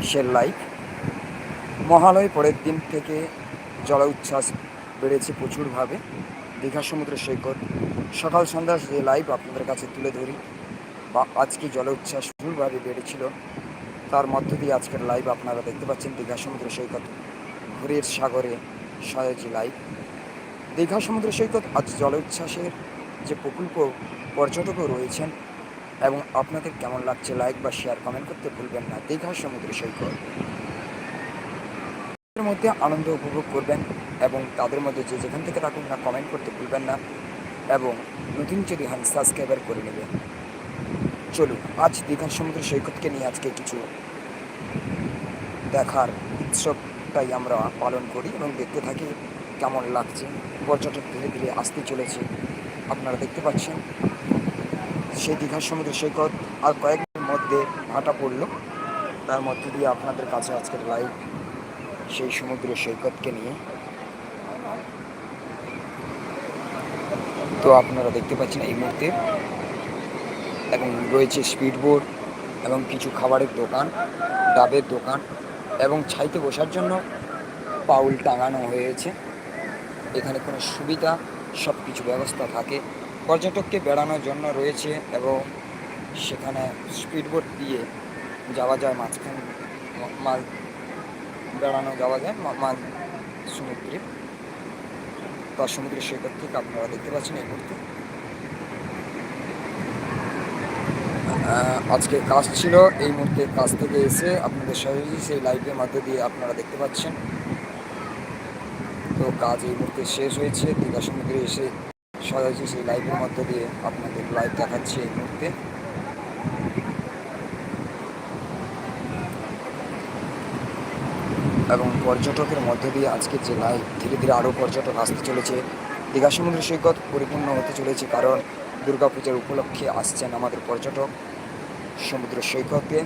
কিসের লাইভ মহালয় পরের দিন থেকে জল উচ্ছ্বাস বেড়েছে প্রচুরভাবে। দীঘা সমুদ্র সৈকত। সকাল সন্ধ্যা যে লাইভ আপনাদের কাছে তুলে ধরি, বা আজকে জল উচ্ছ্বাস প্রচুরভাবে বেড়েছিল, তার মধ্য দিয়ে আজকের লাইভ আপনারা দেখতে পাচ্ছেন দীঘা সমুদ্র সৈকত। ঘুরের সাগরে সয়াজি লাইভ। দীঘা সমুদ্র সৈকত আজ জল উচ্ছ্বাসের যে প্রকল্প পর্যটকও রয়েছেন এবং আপনাদের কেমন লাগছে লাইক বা শেয়ার কমেন্ট করতে ভুলবেন না। দীঘা সমুদ্র সৈকত। মধ্যে আনন্দ উপভোগ করবেন এবং তাদের মধ্যে যে যেখান থেকে থাকুন না, কমেন্ট করতে ভুলবেন না এবং নতুন যদি হন, সাবস্ক্রাইবার করে নেবেন। চলুন, আজ দীঘার সমুদ্র সৈকতকে নিয়ে আজকে কিছু দেখার উৎসবটাই আমরা পালন করি এবং দেখতে থাকি কেমন লাগছে। পর্যটক ধীরে ধীরে আসতে চলেছে। আপনারা দেখতে পাচ্ছেন সেই দীঘার সমুদ্র সৈকত আর কয়েকদিনের মধ্যে ভাটা পড়ল। তার মধ্যে দিয়ে আপনাদের কাছে আজকের লাইভ সেই সমুদ্র সৈকতকে নিয়ে। তো আপনারা দেখতে পাচ্ছেন এই মুহূর্তে এবং রয়েছে স্পিড বোট এবং কিছু খাবারের দোকান, ডাবের দোকান এবং ছাইতে বসার জন্য পাউল টাঙানো হয়েছে। এখানে কোনো সুবিধা সব কিছু ব্যবস্থা থাকে। পর্যটককে বেড়ানোর জন্য রয়েছে এবং সেখানে স্পিডবোট দিয়ে যাওয়া যায়, মাঝখানে মাছ বেড়ানো যাওয়া যায়, মা- মাঝ সমুদ্রে বা সমুদ্রের সৈকত থেকে আপনারা দেখতে পাচ্ছেন এই মুহূর্তে। আজকে কাজ ছিল, এই মুহূর্তে কাজ থেকে এসে আপনাদের সহজেই সেই লাইভের মধ্যে দিয়ে আপনারা দেখতে পাচ্ছেন। তো কাজ এই মুহূর্তে শেষ হয়েছে, দীঘা সমুদ্রে এসে সহজে সেই লাইভের মধ্যে দিয়ে আপনাদের লাইভ দেখাচ্ছি এই মুহূর্তে। এবং পর্যটকের মধ্য দিয়ে আজকে যে লাইভ ধীরে ধীরে আরও পর্যটক আসতে চলেছে। দীঘা সমুদ্র সৈকত পরিপূর্ণ হতে চলেছে কারণ দুর্গাপূজার উপলক্ষে আসছেন আমাদের পর্যটক সমুদ্র সৈকতে।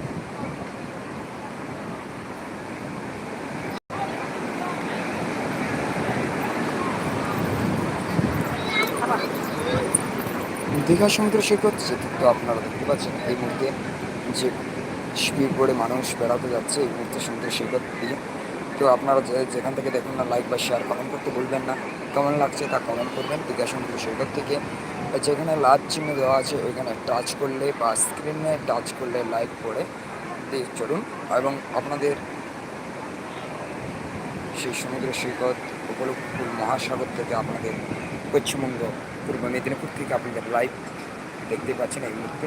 দীঘা সমুদ্র সৈকত তো আপনারা দেখতে পাচ্ছেন, এই মুহূর্তে যে স্পিড বোর্ডে মানুষ বেড়াতে যাচ্ছে, এই মুহূর্তে সমুদ্র সৈকত দিয়ে। তো আপনারা যে- যেখান থেকে দেখুন না লাইক বা শেয়ার কমেন্ট করতে ভুলবেন না। কেমন লাগছে তা কমেন্ট করবেন দীঘা সমুদ্র সৈকত থেকে। যেখানে লাভ চিহ্ন দেওয়া আছে, ওইখানে টাচ করলে বা স্ক্রিনে টাচ করলে লাইক পড়ে দিয়ে চলুন। এবং আপনাদের সেই সমুদ্র সৈকত উপকূল মহাসাগর থেকে আপনাদের পশ্চিমবঙ্গ পূর্ব মেদিনীপুর থেকে আপনাদের লাইভ দেখতে পাচ্ছেন এই মুহূর্তে।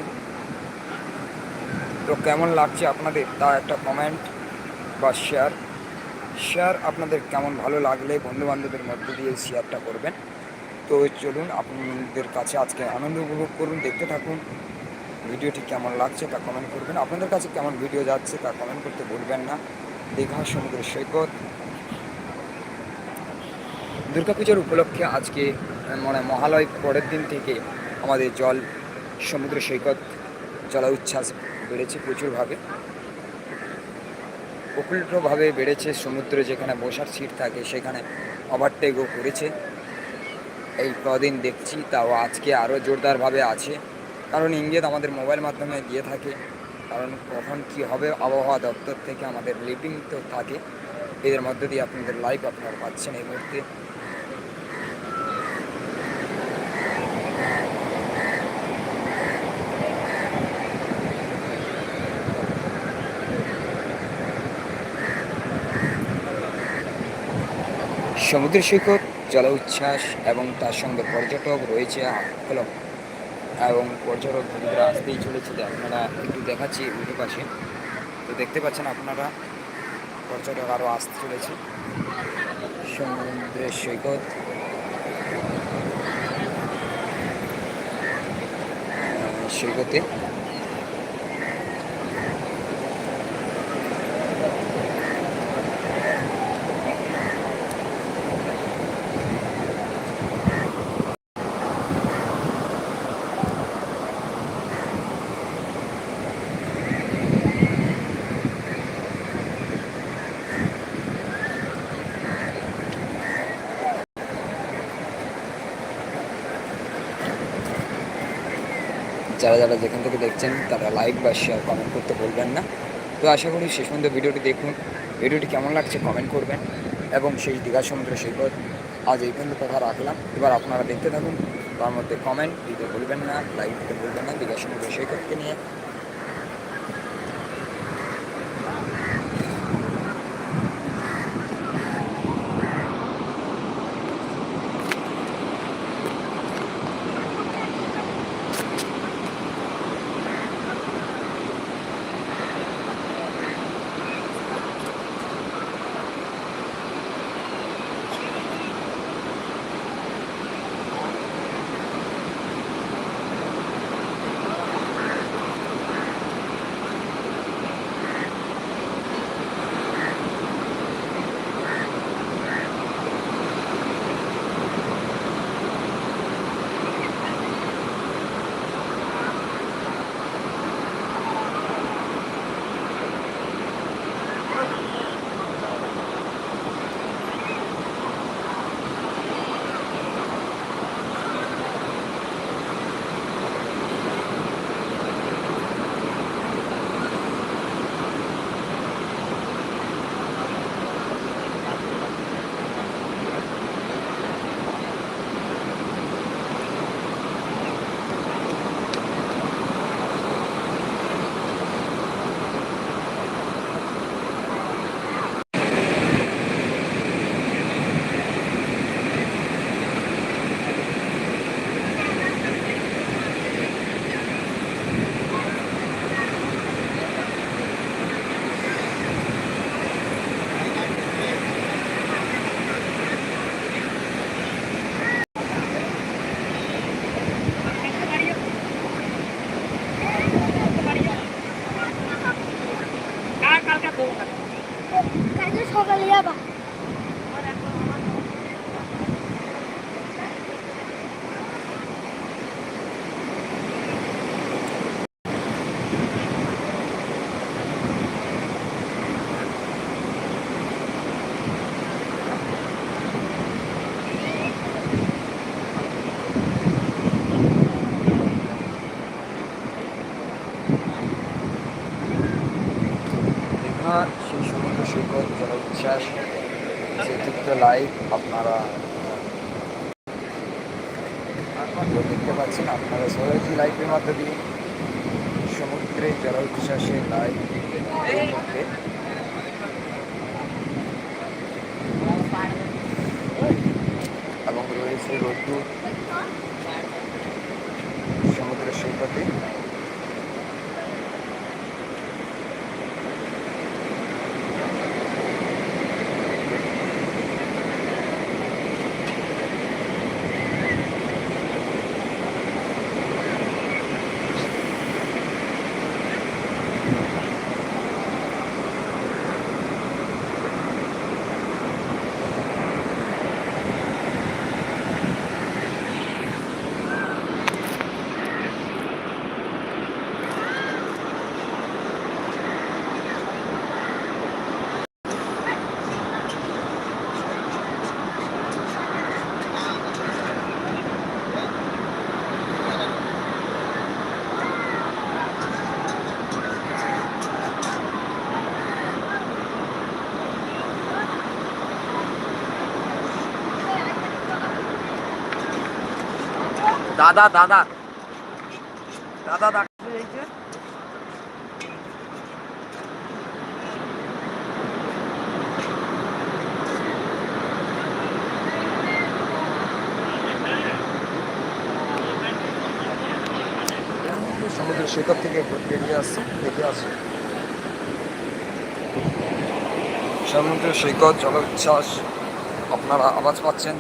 তো কেমন লাগছে আপনাদের? তা একটা কমেন্ট বা শেয়ার শেয়ার আপনাদের কেমন ভালো লাগলে বন্ধু বান্ধবের মধ্যে দিয়ে শেয়ারটা করবেন। তো চলুন আপনাদের কাছে আজকে আনন্দ উপভোগ করুন, দেখতে থাকুন, ভিডিওটি কেমন লাগছে তা কমেন্ট করবেন। আপনাদের কাছে কেমন ভিডিও যাচ্ছে তা কমেন্ট করতে ভুলবেন না। দীঘা সমুদ্র সৈকত, দুর্গাপূজার উপলক্ষে আজকে মানে মহালয় পরের দিন থেকে আমাদের জল, সমুদ্র সৈকত জলা উচ্ছ্বাস বেড়েছে প্রচুরভাবে। প্রকল্পভাবে বেড়েছে সমুদ্রে যেখানে বসার সিট থাকে, সেখানে ওভারটেকও করেছে। এই কদিন দেখছি, তাও আজকে আরও জোরদারভাবে আছে। কারণ ইঙ্গিত আমাদের মোবাইল মাধ্যমে দিয়ে থাকে। কারণ কখন কি হবে আবহাওয়া দপ্তর থেকে আমাদের লিপিং তো থাকে। এদের মধ্যে দিয়ে আপনাদের লাইভ আপনারা পাচ্ছেন এই মুহূর্তে। সমুদ্র সৈকত জল উচ্ছ্বাস এবং তার সঙ্গে পর্যটক রয়েছে হলো এবং পর্যটক ধীরে ধীরে আসতেই চলেছে আপনারা একটু দেখাচ্ছি উল্টো পাশে। তো দেখতে পাচ্ছেন আপনারা, পর্যটক আরও আসতে চলেছে। সমুদ্রের সৈকত আহ, সৈকতে যারা যারা যেখান থেকে দেখছেন, তারা লাইক বা শেয়ার কমেন্ট করতে বলবেন না। তো আশা করি শেষ পর্যন্ত ভিডিওটি দেখুন। ভিডিওটি কেমন লাগছে কমেন্ট করবেন এবং সেই দীঘা সমুদ্র সৈকত আজ এই পর্যন্ত কথা রাখলাম। এবার আপনারা দেখতে থাকুন। তার মধ্যে কমেন্ট দিতে বলবেন না লাইক দিতে বলবেন না দীঘা সমুদ্র সৈকতকে নিয়ে। উচ্ছ্বাস সেক্ষেত্রে লাইভ আপনারা দেখতে পাচ্ছেন, আপনারা সরাসরি লাইভের দিয়ে সমুদ্রে জল উচ্ছ্বাসে লাইভ এবং রয়েছে রোদ্দুর সমুদ্রের সৈকতে। দাদা দাদা। দাদা দাদা। সমুদ্র সৈকত থেকে বেরিয়ে আসছে দেখে আসছে। সমুদ্র সৈকত জলোচ্ছ্বাস। আপনারা আওয়াজ পাচ্ছেন?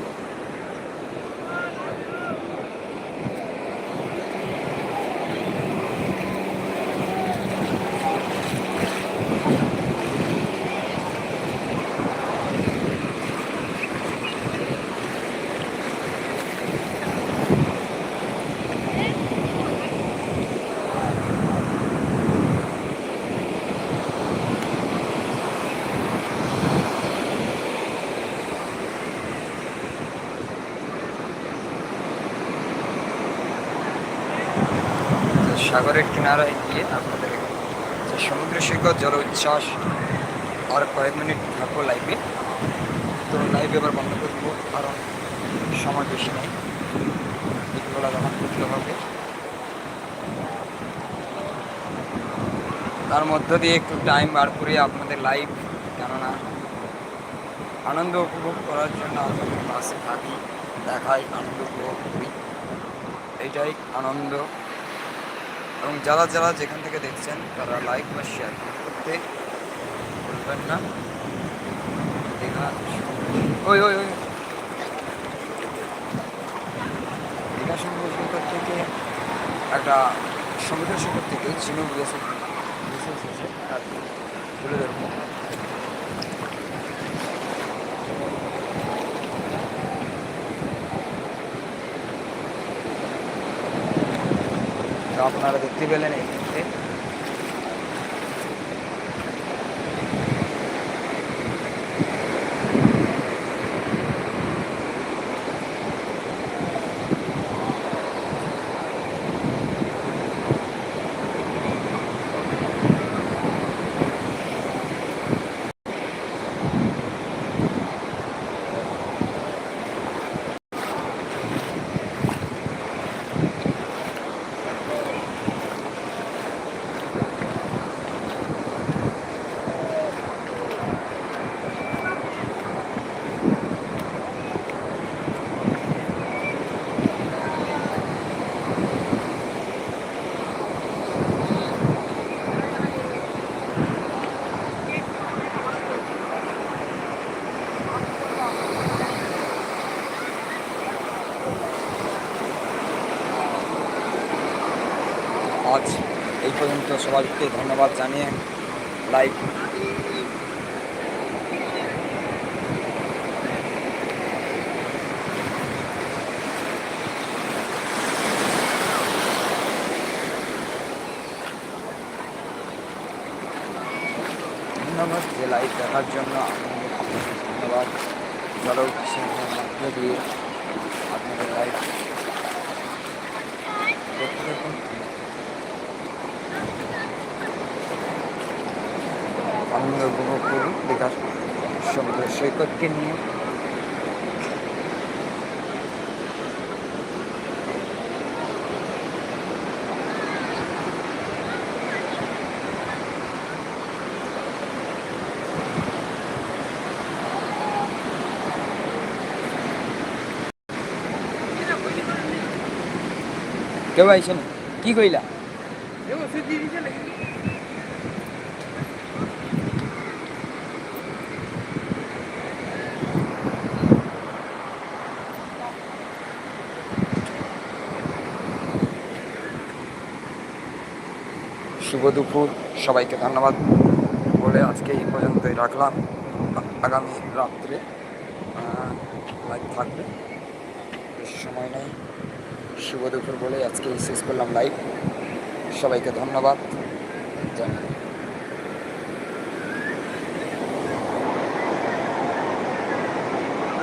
সাগরের কিনারায় গিয়ে আপনাদের যে সমুদ্র সৈকত, জল উচ্ছ্বাস আর কয়েক মিনিট থাকব লাইভে তো লাইভ এবার বন্ধ করব কারণ সময় বেশি নেই। বিকেলবেলা যখন করতে হবে। তার মধ্য দিয়ে একটু টাইম বার করে আপনাদের লাইভ কেননা আনন্দ উপভোগ করার জন্য আমি পাশে থাকি, দেখাই, আনন্দ উপভোগ করি। এইটাই আনন্দ। এবং যারা যারা যেখান থেকে দেখছেন, তারা লাইক বা শেয়ার করতে বলবেন না। দীঘা ওই ওই ওই। দীঘা সমুদ্র থেকে একটা সমুদ্র সৈকত থেকে ঝিনুক গেছে। এসেছে আর তুলে ধরবো। তো আপনারা দেখতে পেলেন এই মুহূর্তে আজ এই পর্যন্ত সবাইকে ধন্যবাদ জানিয়ে লাইভ ধন্যবাদ যে লাইভ দেখার জন্য ধন্যবাদ। উৎসবের মধ্য দিয়ে আপনাদের লাইভ দেখতে আনন্দ উপভোগ করুন দীঘার সমুদ্র সৈকতকে নিয়ে। কেউ আইসেন? কি কইলা? শুভ দুপুর, সবাইকে ধন্যবাদ বলে আজকে এই পর্যন্তই রাখলাম। আগামী রাত্রে লাইভ থাকবে। বেশি সময় নেই। শুভ দুপুর বলে আজকে শেষ করলাম লাইভ সবাইকে ধন্যবাদ। জানাই